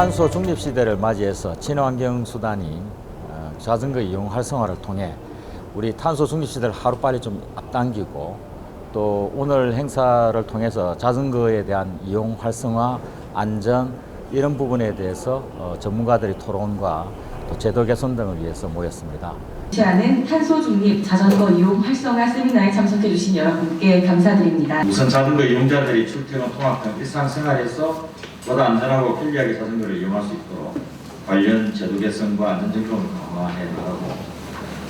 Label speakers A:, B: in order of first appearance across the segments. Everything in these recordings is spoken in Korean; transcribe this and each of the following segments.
A: 탄소 중립 시대를 맞이해서 친환경 수단인 어, 자전거 이용 활성화를 통해 우리 탄소 중립 시대를 하루빨리 좀 앞당기고 또 오늘 행사를 통해서 자전거에 대한 이용 활성화, 안전 이런 부분에 대해서 어, 전문가들의 토론과 또 제도 개선 등을 위해서 모였습니다.
B: 하는 탄소 중립 자전거 이용 활성화 세미나에 참석해 주신 여러분께 감사드립니다.
A: 우선 자전거 이용자들이 출퇴근 통학 등 일상생활에서 보다 안전하고 편리하게 자전거를 이용할 수 있도록 관련 제도 개선과 안전점검을 강화해 나가고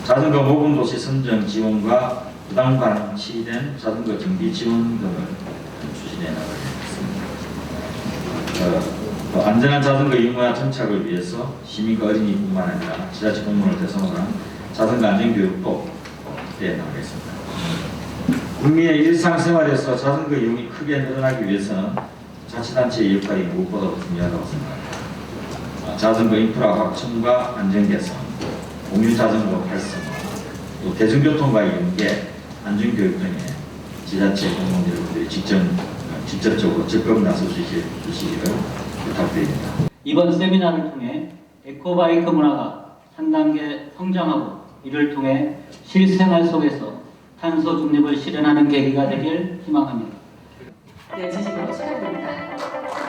A: 자전거 모금 도시 선정 지원과 부당 방치된 자전거 정비 지원 등을 추진해 나가겠습니다. 어, 또 안전한 자전거 이용과 정착을 위해서 시민과 어린이뿐만 아니라 지자체 공무원을 대상으로 한 자전거 안전교육도 확대해 나가겠습니다. 국민의 일상생활에서 자전거 이용이 크게 늘어나기 위해서는 자치단체의 역할이 무엇보다도 중요하다고 생각합니다. 아, 자전거 인프라 확충과 안전 개선, 공유 자전거 활성화, 또 대중교통과의 연계, 안전교육 등에 지자체 공무원 여러분들이 직접, 어, 직접적으로 적극 나서주시- 주시기를 부탁드립니다.
C: 이번 세미나를 통해 에코바이크 문화가 한 단계 성장하고 이를 통해 실생활 속에서 탄소 중립을 실현하는 계기가 되길 희망합니다.
B: 네, 내주시고 축하드립니다.